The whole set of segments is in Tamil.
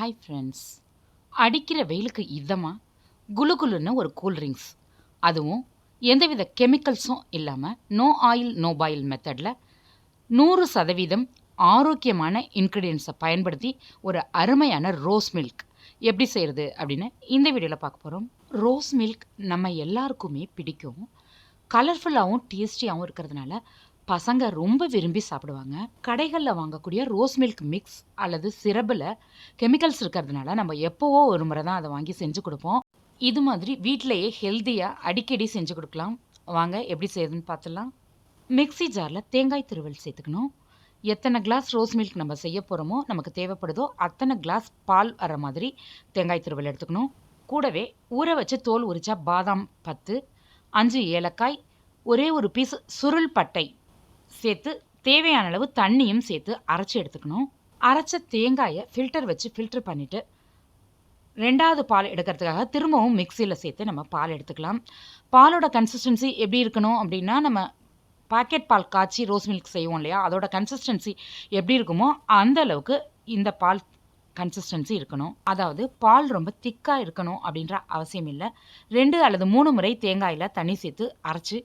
ஹாய் ஃப்ரெண்ட்ஸ் அடிக்கிற வெயிலுக்கு இதமாக குலு குலுன்னு ஒரு கூல் ட்ரிங்க்ஸ் அதுவும் எந்தவித கெமிக்கல்ஸும் இல்லாமல் நோ ஆயில் நோ பாயில் மெத்தடில் நூறு சதவீதம் ஆரோக்கியமான இன்க்ரீடியன்ஸை பயன்படுத்தி ஒரு அருமையான ரோஸ் மில்க் எப்படி செய்கிறது அப்படின்னு இந்த வீடியோவில் பார்க்க போகிறோம் ரோஸ் மில்க் நம்ம எல்லாருக்குமே பிடிக்கும். கலர்ஃபுல்லாகவும் டேஸ்டியாகவும் இருக்கிறதுனால பசங்க ரொம்ப விரும்பி சாப்பிடுவாங்க. கடைகளில் வாங்கக்கூடிய ரோஸ் மில்க் மிக்ஸ் அல்லது சிரபில் கெமிக்கல்ஸ் இருக்கிறதுனால நம்ம எப்போவோ ஒரு முறை தான் அதை வாங்கி செஞ்சு கொடுப்போம். இது மாதிரி வீட்டிலையே ஹெல்த்தியாக அடிக்கடி செஞ்சு கொடுக்கலாம். வாங்க எப்படி செய்யுதுன்னு பார்த்துலாம் மிக்ஸி ஜாரில் தேங்காய் திருவல் சேர்த்துக்கணும். எத்தனை கிளாஸ் ரோஸ் மில்க் நம்ம செய்ய போகிறோமோ நமக்கு தேவைப்படுதோ அத்தனை கிளாஸ் பால் வர மாதிரி தேங்காய் திருவல் எடுத்துக்கணும். கூடவே ஊற வச்சு தோல் உரிச்சா பாதாம் பத்து அஞ்சு ஏலக்காய் ஒரே ஒரு பீஸ் சுருள் பட்டை சேர்த்து தேவையான அளவு தண்ணியும் சேர்த்து அரைச்சி எடுத்துக்கணும். அரைச்ச தேங்காயை ஃபில்டர் வச்சு ஃபில்டர் பண்ணிவிட்டு ரெண்டாவது பால் எடுக்கிறதுக்காக திரும்பவும் மிக்சியில் சேர்த்து நம்ம பால் எடுத்துக்கலாம். பாலோட கன்சிஸ்டன்சி எப்படி இருக்கணும் அப்படின்னா நம்ம பாக்கெட் பால் காய்ச்சி ரோஸ் மில்க் செய்வோம் இல்லையா? அதோட கன்சிஸ்டன்சி எப்படி இருக்குமோ அந்த அளவுக்கு இந்த பால் கன்சிஸ்டன்சி இருக்கணும். அதாவது பால் ரொம்ப திக்காக இருக்கணும் அப்படின்ற அவசியம் இல்லை. ரெண்டு அல்லது மூணு முறை தேங்காயில் தண்ணி சேர்த்து அரைச்சி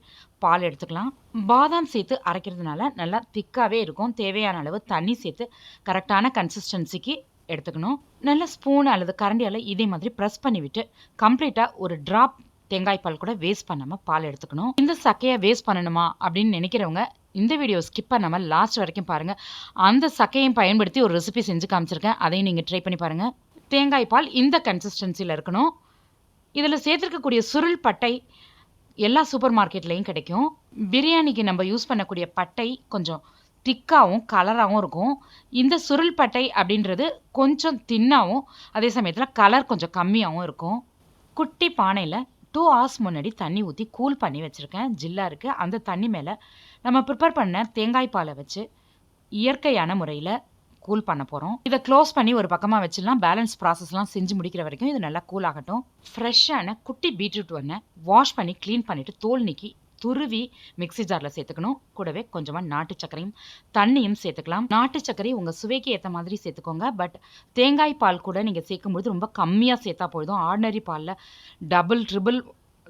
பால் எடுத்துக்கலாம். பாதாம் சேர்த்து அரைக்கிறதுனால நல்லா திக்காகவே இருக்கும். தேவையான அளவு தண்ணி சேர்த்து கரெக்டான கன்சிஸ்டன்சிக்கு எடுத்துக்கணும். நல்ல ஸ்பூன் அல்லது கரண்டியால் இதே மாதிரி ப்ரெஸ் பண்ணிவிட்டு கம்ப்ளீட்டாக ஒரு ட்ராப் தேங்காய் பால் கூட வேஸ்ட் பண்ணாமல் பால் எடுத்துக்கணும். இந்த சக்கையை வேஸ்ட் பண்ணணுமா அப்படின்னு நினைக்கிறவங்க இந்த வீடியோ ஸ்கிப் பண்ணாமல் லாஸ்ட் வரைக்கும் பாருங்கள் அந்த சக்கையும் பயன்படுத்தி ஒரு ரெசிபி செஞ்சு காமிச்சிருக்கேன். அதையும் நீங்கள் ட்ரை பண்ணி பாருங்கள் தேங்காய் பால் இந்த கன்சிஸ்டன்சியில் இருக்கணும். இதில் சேர்த்துருக்கக்கூடிய சுருள் பட்டை எல்லா சூப்பர் மார்க்கெட்லேயும் கிடைக்கும். பிரியாணிக்கு நம்ம யூஸ் பண்ணக்கூடிய பட்டை கொஞ்சம் திக்காகவும் கலராகவும் இருக்கும். இந்த சுருள் பட்டை அப்படின்றது கொஞ்சம் தின்னாகவும் அதே சமயத்தில் கலர் கொஞ்சம் கம்மியாகவும் இருக்கும். குட்டி பானையில் டூ ஹவர்ஸ் முன்னாடி தண்ணி ஊற்றி கூல் பண்ணி வச்சுருக்கேன். ஜில்லாக இருக்குது அந்த தண்ணி மேலே நம்ம ப்ரிப்பேர் பண்ண தேங்காய் பாலை வச்சு இயற்கையான முறையில் கூல் பண்ண போகிறோம் இதை க்ளோஸ் பண்ணி ஒரு பக்கமாக வச்சிடலாம். பேலன்ஸ் ப்ராசஸ்லாம் செஞ்சு முடிக்கிற வரைக்கும் இது நல்லா கூல் ஆகட்டும். ஃப்ரெஷ்ஷான குட்டி பீட்ரூட் ஒன்று வாஷ் பண்ணி க்ளீன் பண்ணிவிட்டு தோல் நீக்கி துருவி மிக்சி ஜாரில் சேர்த்துக்கணும். கூடவே கொஞ்சமாக நாட்டு சர்க்கரையும் தண்ணியும் சேர்த்துக்கலாம். நாட்டு சர்க்கரை உங்கள் சுவைக்கு ஏற்ற மாதிரி சேர்த்துக்கோங்க. பட் தேங்காய் பால் கூட நீங்கள் சேர்க்கும்பொழுது ரொம்ப கம்மியாக சேர்த்தா போதும். ஆர்டினரி பாலில் டபுள் ட்ரிபிள்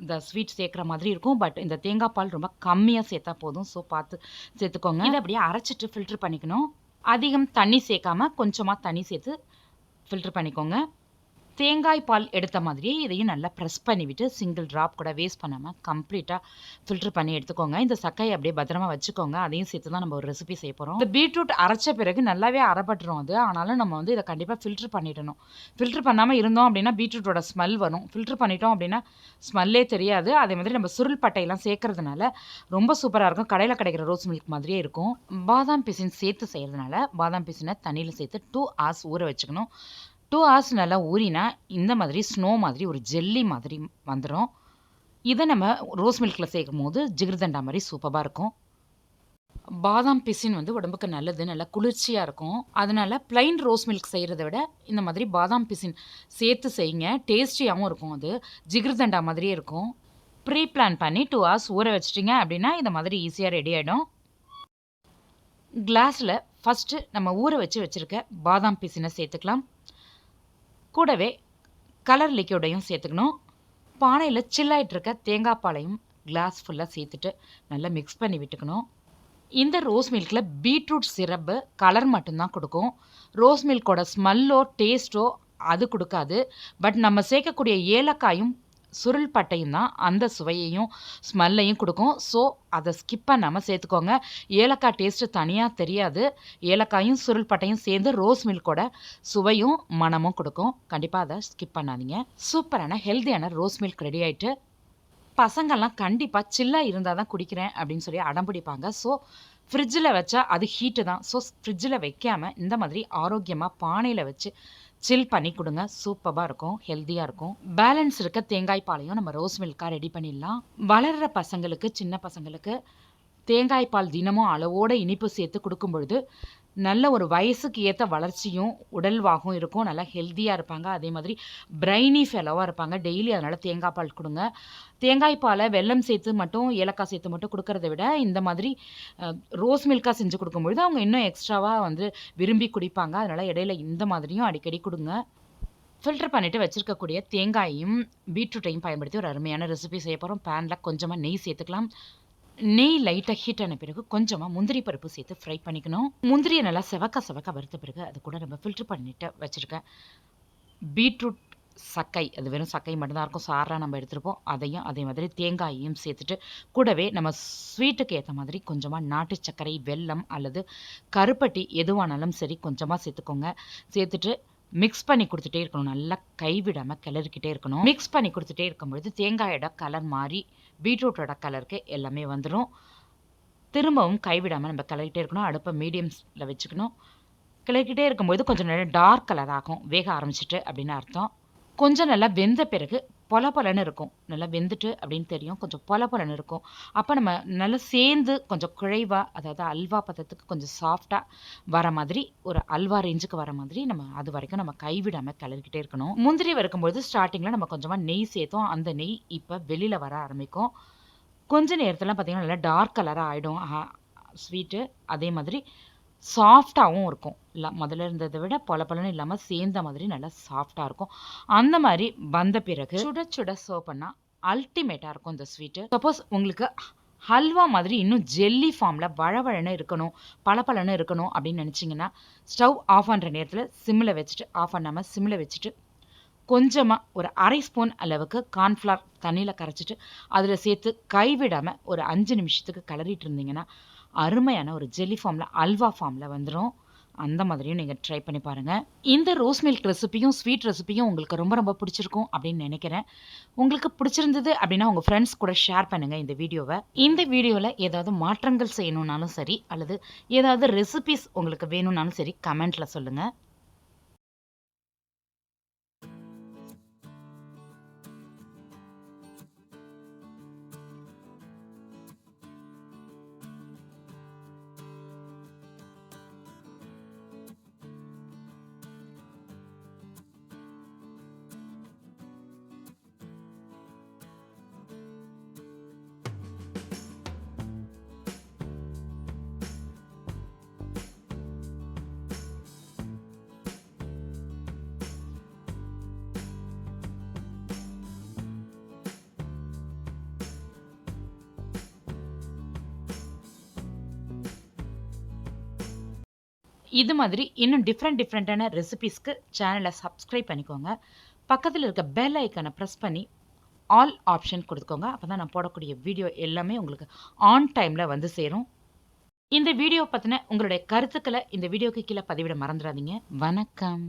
இந்த ஸ்வீட் சேர்க்குற மாதிரி இருக்கும். பட் இந்த தேங்காய் பால் ரொம்ப கம்மியாக சேர்த்தா போதும். ஸோ பார்த்து சேர்த்துக்கோங்க. இதை அப்படியே அரைச்சிட்டு ஃபில்ட்ரு பண்ணிக்கணும். அதிகம் தண்ணி சேர்க்காம கொஞ்சமாக தண்ணி சேர்த்து ஃபில்ட்ரு பண்ணிக்கோங்க. தேங்காய் பால் எடுத்த மாதிரியே இதையும் நல்லா ப்ரெஸ் பண்ணிவிட்டு சிங்கிள் ட்ராப் கூட வேஸ்ட் பண்ணாமல் கம்ப்ளீட்டாக ஃபில்டர் பண்ணி எடுத்துக்கோங்க. இந்த சக்கையை அப்படியே பத்திரமா வச்சுக்கோங்க. அதையும் சேர்த்து தான் நம்ம ஒரு ரெசிபி செய்ய போகிறோம் இந்த பீட்ரூட் அரைச்ச பிறகு நல்லாவே அரைப்பட்டுரும் அது. ஆனாலும் நம்ம வந்து இதை கண்டிப்பாக ஃபில்டர் பண்ணிடணும். ஃபில்டர் பண்ணாமல் இருந்தோம் அப்படின்னா பீட்ரூட்டோட ஸ்மெல் வரும். ஃபில்டர் பண்ணிட்டோம் அப்படின்னா ஸ்மெல்லே தெரியாது. அதே மாதிரி நம்ம சுருள் பட்டையெல்லாம் சேர்க்கறதுனால ரொம்ப சூப்பராக இருக்கும். கடையில் கிடைக்கிற ரோஸ் மில்க் மாதிரியே இருக்கும். பாதாம் பிசின் சேர்த்து செய்கிறதுனால பாதாம் பிசினை தண்ணியில் சேர்த்து டூ ஹார்ஸ் ஊற வச்சுக்கணும். டூ ஹவர்ஸ் நல்லா ஊறினா இந்த மாதிரி ஸ்னோ மாதிரி ஒரு ஜெல்லி மாதிரி வந்துடும் இதை நம்ம ரோஸ் மில்கில் சேர்க்கும் போது ஜிகிர்தண்டா மாதிரி சூப்பராக இருக்கும். பாதாம் பிசின் வந்து உடம்புக்கு நல்லது நல்லா குளிர்ச்சியாக இருக்கும். அதனால் ப்ளைன் ரோஸ் மில்க் செய்கிறத விட இந்த மாதிரி பாதாம் பிசின் சேர்த்து செய்யுங்க. டேஸ்டியாகவும் இருக்கும் அது. ஜிகிர்தண்டா மாதிரியே இருக்கும். ப்ரீ பிளான் பண்ணி டூ ஹவர்ஸ் ஊற வச்சிட்டிங்க அப்படின்னா இந்த மாதிரி ஈஸியாக ரெடி ஆகிடும் கிளாஸில் ஃபஸ்ட்டு நம்ம ஊற வச்சு வச்சுருக்க பாதாம் பிசினை சேர்த்துக்கலாம். கூடவே கலர் லிக்யூடையும் சேர்த்துக்கணும். பானையில் சில்லாயிட்டு இருக்க தேங்காய் பாலையும் கிளாஸ் ஃபுல்லாக சேர்த்துட்டு நல்லா மிக்ஸ் பண்ணி விட்டுக்கணும். இந்த ரோஸ் மில்கில் பீட்ரூட் சிரப்பு கலர் மட்டும்தான் கொடுக்கும். ரோஸ் மில்கோட ஸ்மெல்லோ டேஸ்ட்டோ அது கொடுக்காது. பட் நம்ம சேர்க்கக்கூடிய ஏலக்காயும் சுருள் பட்டையும் தான் அந்த சுவையையும் ஸ்மெல்லையும் கொடுக்கும். ஸோ அதை ஸ்கிப் பண்ணாமல் சேர்த்துக்கோங்க. ஏலக்காய் டேஸ்ட்டு தனியாக தெரியாது. ஏலக்காயும் சுருள் பட்டையும் சேர்ந்து ரோஸ் மில்கோட சுவையும் மனமும் கொடுக்கும். கண்டிப்பாக அதை ஸ்கிப் பண்ணாதீங்க. சூப்பரான ஹெல்த்தியான ரோஸ் மில்க் ரெடி ஆகிட்டு பசங்கள்லாம் கண்டிப்பாக சில்லாக இருந்தால் தான் குடிக்கிறேன் அப்படின்னு சொல்லி அடம் பிடிப்பாங்க. ஸோ ஃப்ரிட்ஜில் வச்சா அது ஹீட்டு தான். ஸோ ஃப்ரிட்ஜில் வைக்காமல் இந்த மாதிரி ஆரோக்கியமாக பானையில் வச்சு சில் பண்ணி கொடுங்க. சூப்பராக இருக்கும். ஹெல்த்தியாக இருக்கும். பேலன்ஸ் இருக்க தேங்காய் பாலையும் நம்ம ரோஸ் மில்காக ரெடி பண்ணிடலாம். வளர்கிற பசங்களுக்கு சின்ன பசங்களுக்கு தேங்காய் பால் தினமும் அளவோட இனிப்பு சேர்த்து கொடுக்கும் பொழுது நல்ல ஒரு வயசுக்கு ஏற்ற வளர்ச்சியும் உடல்வாகவும் இருக்கும். நல்லா ஹெல்த்தியாக இருப்பாங்க. அதே மாதிரி பிரைனி ஃபெலோவாக இருப்பாங்க. டெய்லி அதனால் தேங்காய் பால் கொடுங்க. தேங்காய் பாலை வெல்லம் சேர்த்து மட்டும் ஏலக்காய் சேர்த்து மட்டும் கொடுக்கறத விட இந்த மாதிரி ரோஸ் மில்காக செஞ்சு கொடுக்கும்பொழுது அவங்க இன்னும் எக்ஸ்ட்ராவாக வந்து விரும்பி குடிப்பாங்க. அதனால் இடையில இந்த மாதிரியும் அடிக்கடி கொடுங்க. ஃபில்டர் பண்ணிவிட்டு வச்சுருக்கக்கூடிய தேங்காயையும் பீட்ரூட்டையும் பயன்படுத்தி ஒரு அருமையான ரெசிபி செய்ய போகிறோம் பேனில் கொஞ்சமாக நெய் சேர்த்துக்கலாம். நெய் லைட்டாக ஹீட் ஆன பிறகு கொஞ்சமாக முந்திரி பருப்பு சேர்த்து ஃப்ரை பண்ணிக்கணும். முந்திரியை நல்லா செவக்க செவக்க வறுத்த பிறகு அது கூட நம்ம ஃபில்ட்ரு பண்ணிட்டு வச்சுருக்கேன் பீட்ரூட் சக்கை அது வெறும் சக்கை மட்டும்தான் இருக்கும். சாராக நம்ம எடுத்துருப்போம். அதையும் அதே மாதிரி தேங்காயையும் சேர்த்துட்டு கூடவே நம்ம ஸ்வீட்டுக்கு ஏற்ற மாதிரி கொஞ்சமாக நாட்டு சர்க்கரை வெல்லம் அல்லது கருப்பட்டி எதுவானாலும் சரி கொஞ்சமாக சேர்த்துக்கோங்க. சேர்த்துட்டு மிக்ஸ் பண்ணி கொடுத்துட்டே இருக்கணும். நல்லா கைவிடாமல் கிளறிக்கிட்டே இருக்கணும். மிக்ஸ் பண்ணி கொடுத்துட்டே இருக்கும்பொழுது தேங்காயோட கலர் மாறி பீட்ரூட்டோட கலருக்கு எல்லாமே வந்துடும் திரும்பவும் கைவிடாமல் நம்ம கிளறிக்கிட்டே இருக்கணும். அடுப்பை மீடியம்ஸில் வச்சுக்கணும். கிளறிக்கிட்டே இருக்கும்போது கொஞ்சம் நேரம் டார்க் கலர் ஆகும். வேக ஆரம்பிச்சிட்டு அப்படின்னு அர்த்தம். கொஞ்சம் நல்லா வெந்த பிறகு பொல பொலன்னு இருக்கும். நல்லா வெந்துட்டு அப்படின்னு தெரியும். கொஞ்சம் பொல பொலன்னு இருக்கும். அப்போ நம்ம நல்லா சேர்ந்து கொஞ்சம் குழைவாக அதாவது அல்வா பதத்துக்கு கொஞ்சம் சாஃப்டாக வர மாதிரி ஒரு அல்வா ரேஞ்சுக்கு வர மாதிரி நம்ம அது வரைக்கும் நம்ம கைவிடாமல் கிளறிக்கிட்டே இருக்கணும். முந்திரி வறுக்கும்போது ஸ்டார்டிங்கில் நம்ம கொஞ்சமாக நெய் சேர்த்தோம். அந்த நெய் இப்போ வெளியில் வர ஆரம்பிக்கும். கொஞ்ச நேரத்தில் பார்த்தீங்கன்னா நல்லா டார்க் கலராக ஆகிடும் ஸ்வீட்டு அதே மாதிரி சாஃப்டாகவும் இருக்கும். இல்லை முதல்ல இருந்ததை விட பல பலன்னு இல்லாமல் சேர்ந்த மாதிரி நல்லா சாஃப்டாக இருக்கும். அந்த மாதிரி வந்த பிறகு சுட சுட சர்வ் பண்ணால் அல்டிமேட்டாக இருக்கும் இந்த ஸ்வீட்டு சப்போஸ் உங்களுக்கு ஹல்வா மாதிரி இன்னும் ஜெல்லி ஃபார்மில் வழவழன்னு இருக்கணும் பளபளன்னு இருக்கணும் அப்படின்னு நினச்சிங்கன்னா ஸ்டவ் ஆஃப் பண்ணுற நேரத்தில் சிம்மில் வச்சுட்டு ஆஃப் பண்ணாமல் சிம்மில் வச்சுட்டு கொஞ்சமாக ஒரு அரை ஸ்பூன் அளவுக்கு கார்ன்ஃப்ளவர் தண்ணியில் கரைச்சிட்டு அதில் சேர்த்து கைவிடாமல் ஒரு அஞ்சு நிமிஷத்துக்கு கிளறிட்டு இருந்தீங்கன்னா அருமையான ஒரு ஜெல்லி ஃபார்மில் அல்வா ஃபார்மில் வந்துடும் அந்த மாதிரியும் நீங்கள் ட்ரை பண்ணி பாருங்கள் இந்த ரோஸ் மில்க் ரெசிப்பியும் ஸ்வீட் ரெசிப்பியும் உங்களுக்கு ரொம்ப ரொம்ப பிடிச்சிருக்கும் அப்படின்னு நினைக்கிறேன். உங்களுக்கு பிடிச்சிருந்தது அப்படின்னா உங்கள் ஃப்ரெண்ட்ஸ் கூட ஷேர் பண்ணுங்கள் இந்த வீடியோவை. இந்த வீடியோவில் ஏதாவது மாற்றங்கள் செய்யணுன்னாலும் சரி அல்லது ஏதாவது ரெசிபிஸ் உங்களுக்கு வேணும்னாலும் சரி கமெண்ட்டில் சொல்லுங்கள் இது மாதிரி இன்னும் டிஃப்ரெண்ட் டிஃப்ரெண்ட்டான ரெசிபீஸ்க்கு சேனலை சப்ஸ்கிரைப் பண்ணிக்கோங்க. பக்கத்தில் இருக்க பெல் ஐக்கனை ப்ரெஸ் பண்ணி ஆல் ஆப்ஷன் கொடுத்துக்கோங்க. அப்போ தான் நான் போடக்கூடிய வீடியோ எல்லாமே உங்களுக்கு ஆன் டைமில் வந்து சேரும். இந்த வீடியோ பற்றின உங்களுடைய கருத்துக்களை இந்த வீடியோக்கு கீழே பதிவிட மறந்துடாதீங்க. வணக்கம்.